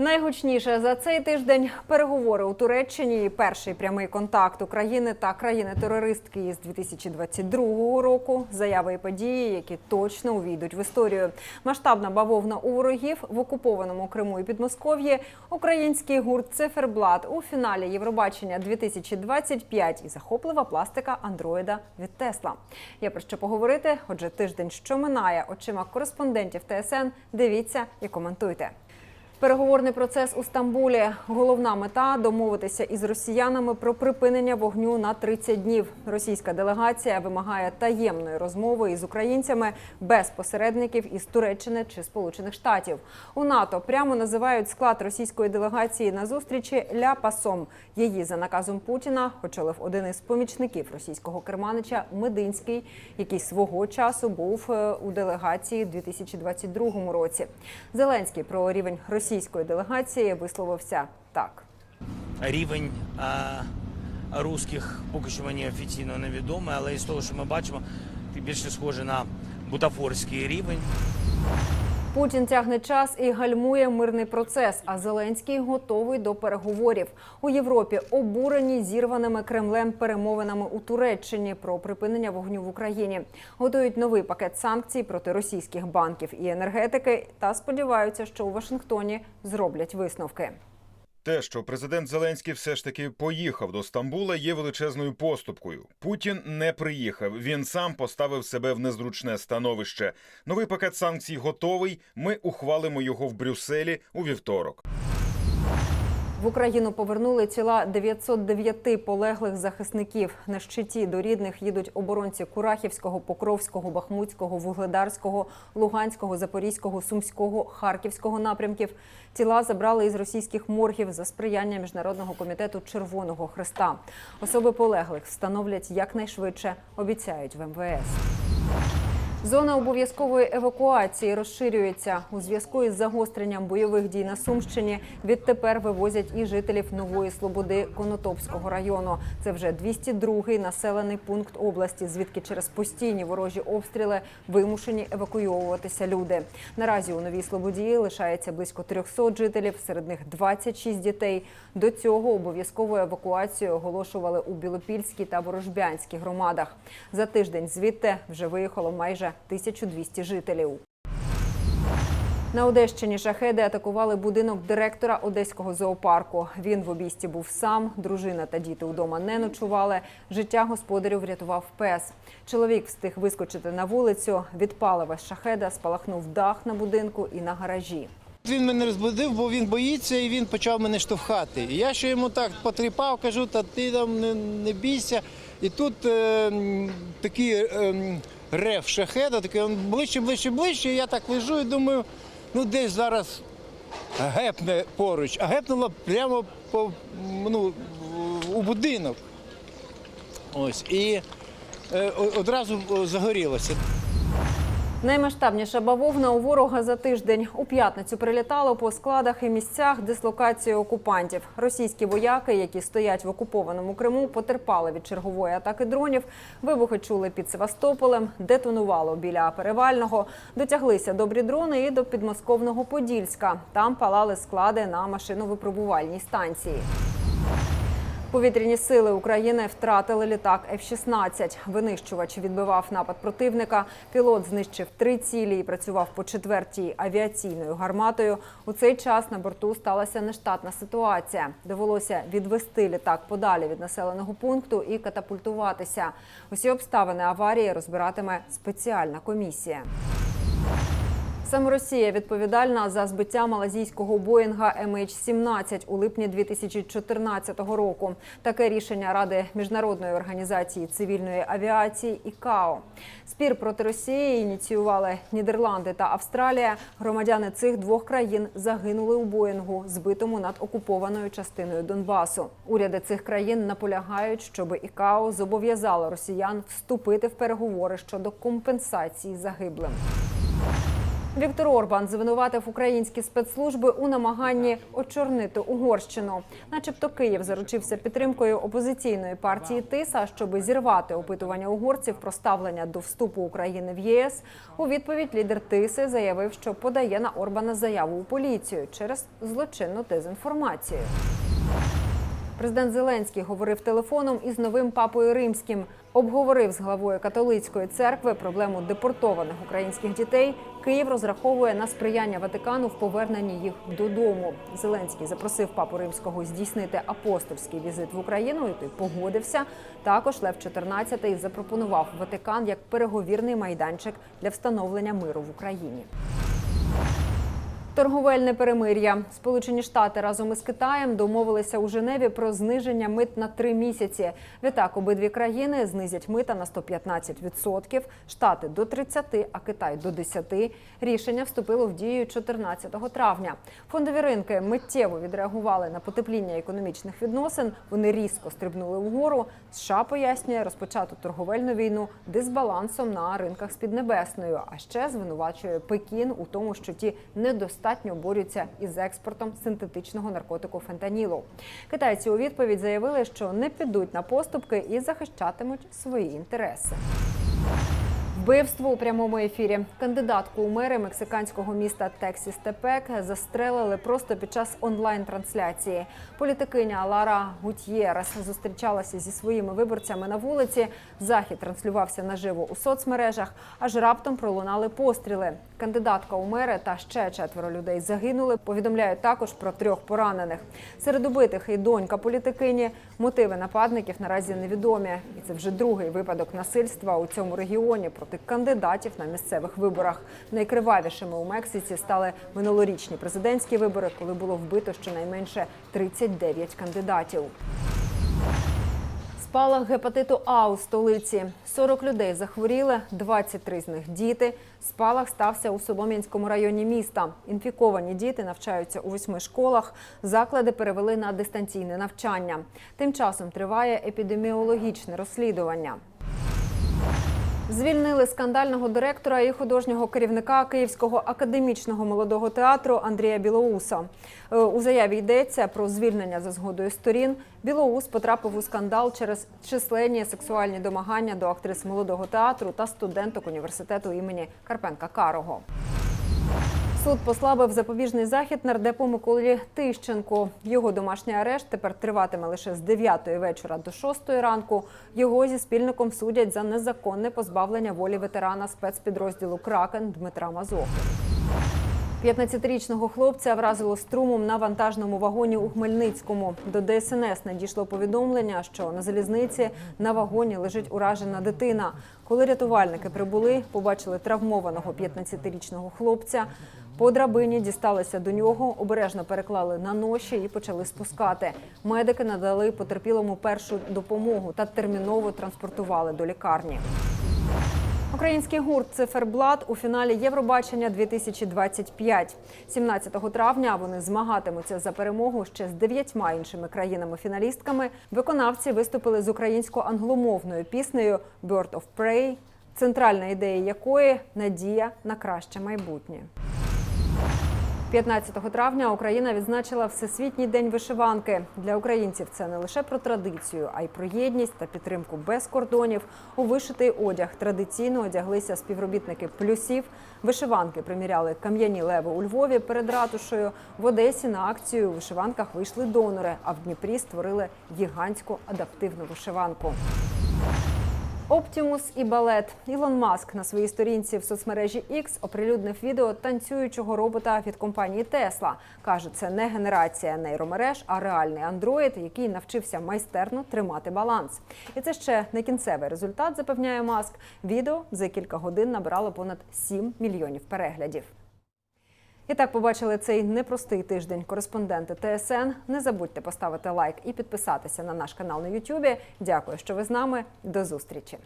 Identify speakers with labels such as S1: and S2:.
S1: Найгучніше за цей тиждень переговори у Туреччині. Перший прямий контакт України та країни-терористки із 2022 року. Заяви і події, які точно увійдуть в історію. Масштабна бавовна у ворогів в окупованому Криму і Підмосков'ї. Український гурт Циферблат у фіналі Євробачення 2025 і захоплива пластика андроїда від Тесла. Є про що поговорити. Отже, тиждень, що минає очима кореспондентів ТСН. Дивіться і коментуйте. Переговорний процес у Стамбулі. Головна мета домовитися із росіянами про припинення вогню на 30 днів. Російська делегація вимагає таємної розмови із українцями без посередників із Туреччини чи Сполучених Штатів. У НАТО прямо називають склад російської делегації на зустрічі ляпасом. Її за наказом Путіна очолив один із помічників російського керманича Мединський, який свого часу був е, у делегації у 2022 році. Зеленський про рівень російської делегації висловився так.
S2: рівень а, русських поки що мені офіційно невідомий, але із того, що ми бачимо, ти більше схоже на бутафорський рівень.
S1: Путін тягне час і гальмує мирний процес. А Зеленський готовий до переговорів у Європі. Обурені зірваними Кремлем перемовинами у Туреччині про припинення вогню в Україні. Готують новий пакет санкцій проти російських банків і енергетики та сподіваються, що у Вашингтоні зроблять висновки.
S3: Те, що президент Зеленський все ж таки поїхав до Стамбула, є величезною поступкою. Путін не приїхав. Він сам поставив себе в незручне становище. Новий пакет санкцій готовий. Ми ухвалимо його в Брюсселі у вівторок.
S1: В Україну повернули тіла 909 полеглих захисників. На щиті до рідних їдуть оборонці Курахівського, Покровського, Бахмутського, Вугледарського, Луганського, Запорізького, Сумського, Харківського напрямків. Тіла забрали із російських моргів за сприяння міжнародного комітету Червоного Христа. Особи полеглих встановлять якнайшвидше, обіцяють в МВС. Зона обов'язкової евакуації розширюється у зв'язку із загостренням бойових дій на Сумщині. Відтепер вивозять і жителів Нової Слободи Конотопського району. Це вже 202-й населений пункт області, звідки через постійні ворожі обстріли вимушені евакуйовуватися люди. Наразі у Новій Слободі лишається близько 300 жителів, серед них 26 дітей. До цього обов'язкову евакуацію оголошували у Білопільській та Ворожбянській громадах. За тиждень звідти вже виїхало майже 1200 жителів. На Одещині шахеди атакували будинок директора одеського зоопарку. Він в обійсті був сам, дружина та діти вдома не ночували. Життя господарю врятував пес. Чоловік встиг вискочити на вулицю. Від палива шахеда спалахнув дах на будинку і на гаражі.
S4: Він мене розбудив, бо він боїться і він почав мене штовхати. І я ще йому так потріпав, кажу, та ти там не, не бійся. І тут е, м, такий е, рев шахеда, такий він ближче, ближче, ближче. Я так лежу і думаю, ну десь зараз гепне поруч, а гепнуло прямо по, ну, у будинок. Ось. І е, одразу загорілося.
S1: Наймасштабніша бавовна у ворога за тиждень. У п'ятницю прилітало по складах і місцях дислокації окупантів. Російські вояки, які стоять в окупованому Криму, потерпали від чергової атаки дронів. Вибухи чули під Севастополем, детонувало біля Перевального. Дотяглися добрі дрони і до підмосковного Подільська. Там палали склади на машиновипробувальній станції. Повітряні сили України втратили літак F-16. Винищувач відбивав напад противника. Пілот знищив три цілі і працював по четвертій авіаційною гарматою. У цей час на борту сталася нештатна ситуація. Довелося відвести літак подалі від населеного пункту і катапультуватися. Усі обставини аварії розбиратиме спеціальна комісія. Саме Росія відповідальна за збиття малазійського Боїнга MH17 у липні 2014 року. Таке рішення Ради міжнародної організації цивільної авіації ІКАО. Спір проти Росії ініціювали Нідерланди та Австралія. Громадяни цих двох країн загинули у Боїнгу, збитому над окупованою частиною Донбасу. Уряди цих країн наполягають, щоб ІКАО зобов'язало росіян вступити в переговори щодо компенсації загиблим. Віктор Орбан звинуватив українські спецслужби у намаганні очорнити Угорщину. Начебто Київ заручився підтримкою опозиційної партії Тиса, щоби зірвати опитування угорців про ставлення до вступу України в ЄС. У відповідь лідер Тиси заявив, що подає на Орбана заяву у поліцію через злочинну дезінформацію. Президент Зеленський говорив телефоном із новим папою римським. Обговорив з главою католицької церкви проблему депортованих українських дітей. Київ розраховує на сприяння Ватикану в поверненні їх додому. Зеленський запросив папу римського здійснити апостольський візит в Україну, і той погодився. Також Лев XIV запропонував Ватикан як переговірний майданчик для встановлення миру в Україні. Торговельне перемир'я. Сполучені Штати разом із Китаєм домовилися у Женеві про зниження мит на три місяці. Відтак обидві країни знизять мита на 115%, Штати до 30%, а Китай до 10%. Рішення вступило в дію 14 травня. Фондові ринки миттєво відреагували на потепління економічних відносин. Вони різко стрибнули вгору. США пояснює розпочату торговельну війну дисбалансом на ринках з Піднебесною. А ще звинувачує Пекін у тому, що ті недостатньо борються із експортом синтетичного наркотику фентанілу. Китайці у відповідь заявили, що не підуть на поступки і захищатимуть свої інтереси. Вбивство у прямому ефірі. Кандидатку у мери мексиканського міста Тексіс Тепек застрелили просто під час онлайн-трансляції. Політикиня Лара Гутьєрес зустрічалася зі своїми виборцями на вулиці. Захід транслювався наживо у соцмережах, аж раптом пролунали постріли. Кандидатка у мери та ще четверо людей загинули. Повідомляють також про трьох поранених. Серед убитих і донька політикині. Мотиви нападників наразі невідомі. І це вже другий випадок насильства у цьому регіоні проти кандидатів на місцевих виборах. Найкривавішими у Мексиці стали минулорічні президентські вибори, коли було вбито щонайменше 39 кандидатів. Спалах гепатиту А у столиці. 40 людей захворіли, 23 з них діти. Спалах стався у Солом'янському районі міста. Інфіковані діти навчаються у восьми школах. Заклади перевели на дистанційне навчання. Тим часом триває епідеміологічне розслідування. Звільнили скандального директора і художнього керівника Київського академічного молодого театру Андрія Білоуса. Е, У заяві йдеться про звільнення за згодою сторін. Білоус потрапив у скандал через численні сексуальні домагання до актрис молодого театру та студенток університету імені Карпенка Карого. Суд послабив запобіжний захід нардепу Миколі Тищенку. Його домашній арешт тепер триватиме лише з 9 вечора до 6 ранку. Його зі спільником судять за незаконне позбавлення волі ветерана спецпідрозділу Кракен Дмитра Мазохи. 15-річного хлопця вразило струмом на вантажному вагоні у Хмельницькому. До ДСНС надійшло повідомлення, що на залізниці на вагоні лежить уражена дитина. Коли рятувальники прибули, побачили травмованого 15-річного хлопця. По драбині дісталися до нього, обережно переклали на ноші і почали спускати. Медики надали потерпілому першу допомогу та терміново транспортували до лікарні. Український гурт Циферблат у фіналі Євробачення 2025. 17 травня вони змагатимуться за перемогу ще з дев'ятьма іншими країнами-фіналістками. Виконавці виступили з українсько-англомовною піснею «Bird of Prey», центральна ідея якої надія на краще майбутнє. 15 травня Україна відзначила Всесвітній день вишиванки. Для українців це не лише про традицію, а й про єдність та підтримку без кордонів. У вишитий одяг традиційно одяглися співробітники плюсів. Вишиванки приміряли кам'яні леви у Львові перед ратушею. В Одесі на акцію у вишиванках вийшли донори, а в Дніпрі створили гігантську адаптивну вишиванку. Оптімус і балет. Ілон Маск на своїй сторінці в соцмережі X оприлюднив відео танцюючого робота від компанії Тесла. Каже, це не генерація нейромереж, а реальний андроїд, який навчився майстерно тримати баланс. І це ще не кінцевий результат, запевняє Маск. Відео за кілька годин набрало понад 7 мільйонів переглядів. І так побачили цей непростий тиждень. Кореспонденти ТСН. Не забудьте поставити лайк і підписатися на наш канал на Ютубі. Дякую, що ви з нами. До зустрічі.